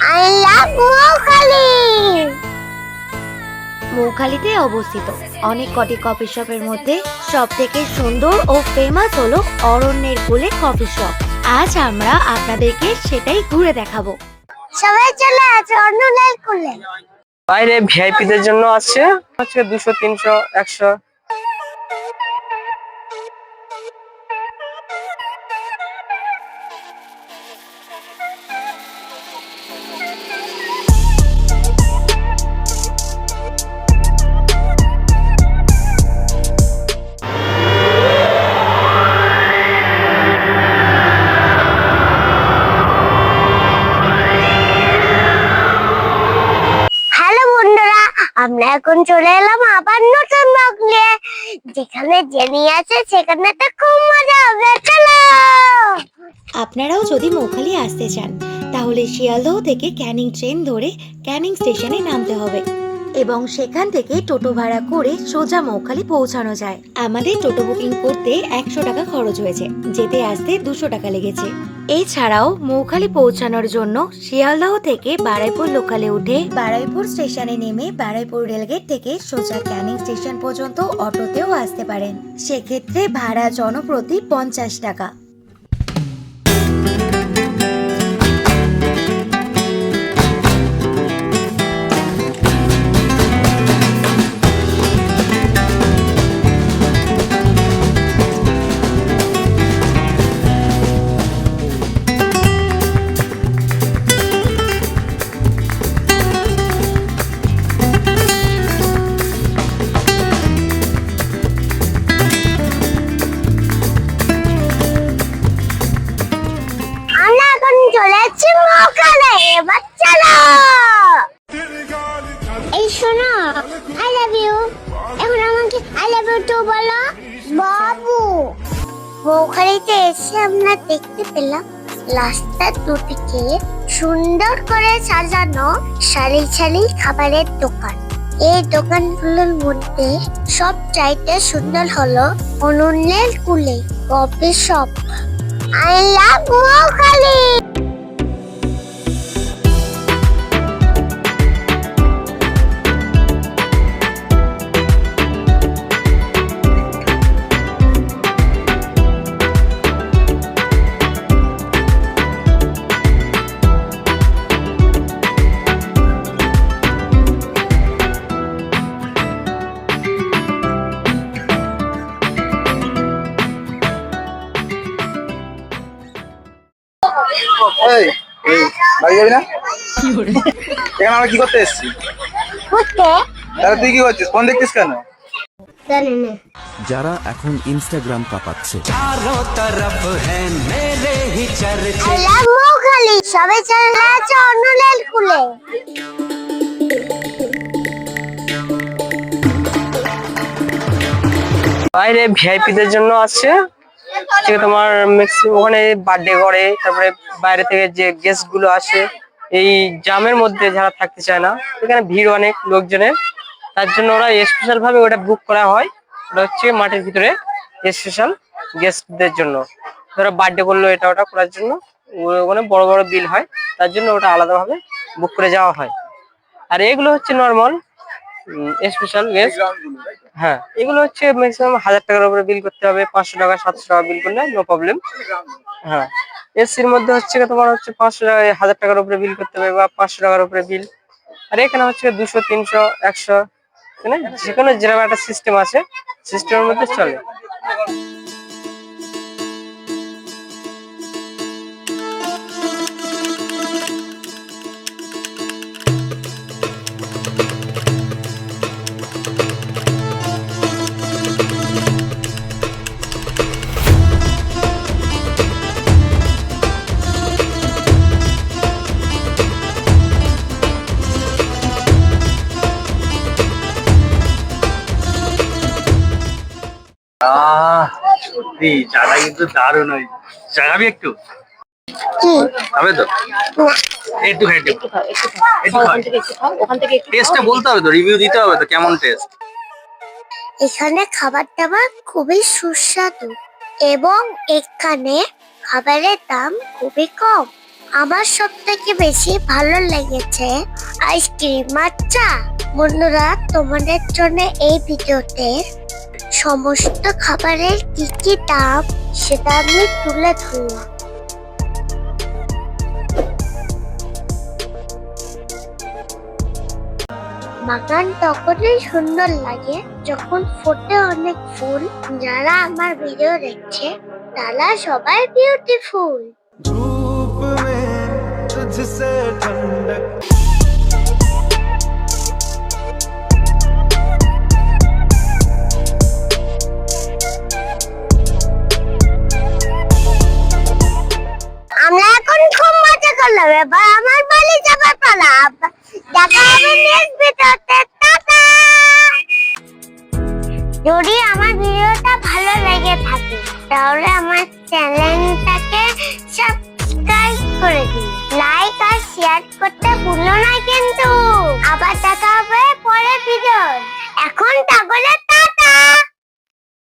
I love Moukhali মৌখালিতে অবস্থিত অনেক কটি কফি শপের মধ্যে সব থেকে সুন্দর ও ফেমাস হলো অরণ্যের কোলে কফি শপ আজ আমরা আপনাদেরকে সেটাই ঘুরে দেখাবো। সবাই চলে আছে অন্যলাল কুলে। বাইরে ভিআইপিদের জন্য আছে। হচ্ছে দুশো তিনশো একশো। আমরা এখন চলে এলাম আবার নতুন ব্লগ নিয়ে যেখানে জেনি আছে সেখানে তো খুব মজা হবে চলো আপনারাও যদি মৌখালি আসতে চান তাহলে শিয়ালদহ থেকে ক্যানিং ট্রেন ধরে ক্যানিং স্টেশনে নামতে হবে। এবং সেখান থেকে টোটো ভাড়া করে সোজা মৌখালি পৌঁছানো যায়। আমাদের টোটো বুকিং করতে একশো টাকা খরচ হয়েছে যেতে আসতে দুশো টাকা লেগেছে। এছাড়াও মৌখালি পৌঁছানোর জন্য শিয়ালদহ থেকে বারাইপুর লোকালে উঠে বারাইপুর স্টেশনে নেমে বারাইপুর রেলগেট থেকে সোজা ক্যানিং স্টেশন পর্যন্ত অটোতেও আসতে পারেন। সেক্ষেত্রে ভাড়া জনপ্রতি পঞ্চাশ টাকা। যাচ্ছি এবার চলো। এই শোনো আই লাভ ইউ এখন আমাকে আই লাভ ইউ তো বলো। বাবু মৌখালিতে এসে আমরা দেখতে পেলাম রাস্তার দুদিকে সুন্দর করে সাজানো সারি সারি খাবারের দোকান। এই দোকানগুলোর মধ্যে সব চাইতে সুন্দর হলো অনন্যের কুলে coffee shop. I love Moukhali যাবি না? এখানে আমরা কি করতে এসেছি? তাহলে তুই কি করছিস? ফোন দেখছিস কেন? না। যারা এখন ইনস্টাগ্রাম কাঁপাচ্ছে। সবাই চলে আছে অন্যলাল কুলে বাইরে ভিআইপিদের জন্য আছে হচ্ছে তোমার ম্যাক্সিমাম ওখানে বার্থডে করে, তারপরে বাইরে থেকে যে গেস্টগুলো আসে, এই জামের মধ্যে যারা থাকতে চায় না, এখানে ভিড় অনেক লোকজনের। তার জন্য ওরা স্পেশাল ভাবে ওটা বুক করা হয়। ওটা হচ্ছে মাঠের ভিতরে স্পেশাল গেস্টদের জন্য। ধরো বার্থডে করল এটা ওটা করার জন্য ওখানে বড় বড় বিল হয়। তার জন্য ওটা আলাদাভাবে বুক করে যাওয়া হয়। আর এগুলো হচ্ছে নর্মাল স্পেশাল গেস্ট হ্যাঁ এগুলো হচ্ছে ম্যাক্সিমাম হাজার টাকার উপরে বিল করতে হবে, পাঁচশো টাকা, সাতশো টাকা বিল করলে নো প্রবলেম হ্যাঁ এসির মধ্যে হচ্ছে তোমার হচ্ছে পাঁচশো টাকা, হাজার টাকার উপরে বিল করতে হবে বা পাঁচশো টাকার উপরে বিল আর এখানে হচ্ছে দুশো, তিনশো, একশো যেকোনো যেরকম একটা সিস্টেম আছে সিস্টেমের মধ্যে চলে। কিন্তু একটু? হবে তো? একটু খাই, একটু টেস্টটা বলতে হবে তো রিভিউ দিতে হবে তো, কেমন টেস্ট এখানে খাবার দাবার খুবই সুস্বাদু এবং এখানে খাবারের দাম খুবই কম। আমার সব থেকে বেশি ভালো লেগেছে আইসক্রিম আচ্ছা বন্ধুরা, তোমাদের জন্য এই ভিডিওতে সমস্ত খাবারের কি কি দাম সেটা আমি তুলে ধরলাম। বাগান তখনই সুন্দর লাগে, যখন ফোটে অনেক ফুল। যারা আমার ভিডিও দেখছে, তারা সবাই বিউটিফুল ধূপ মে, তুঝসে আমার যাবার পালা দেখা হবে নেক্সট ভিডিওতে। টাটা! যদি আমার ভিডিওটা ভালো লেগে থাকে, তাহলে আমার চ্যানেলটাকে সাবস্ক্রাইব করে দিন। লাইক আর শেয়ার করতে ভুলো না কিন্তু। আবার দেখা হবে পরের ভিডিও এখন তাহলে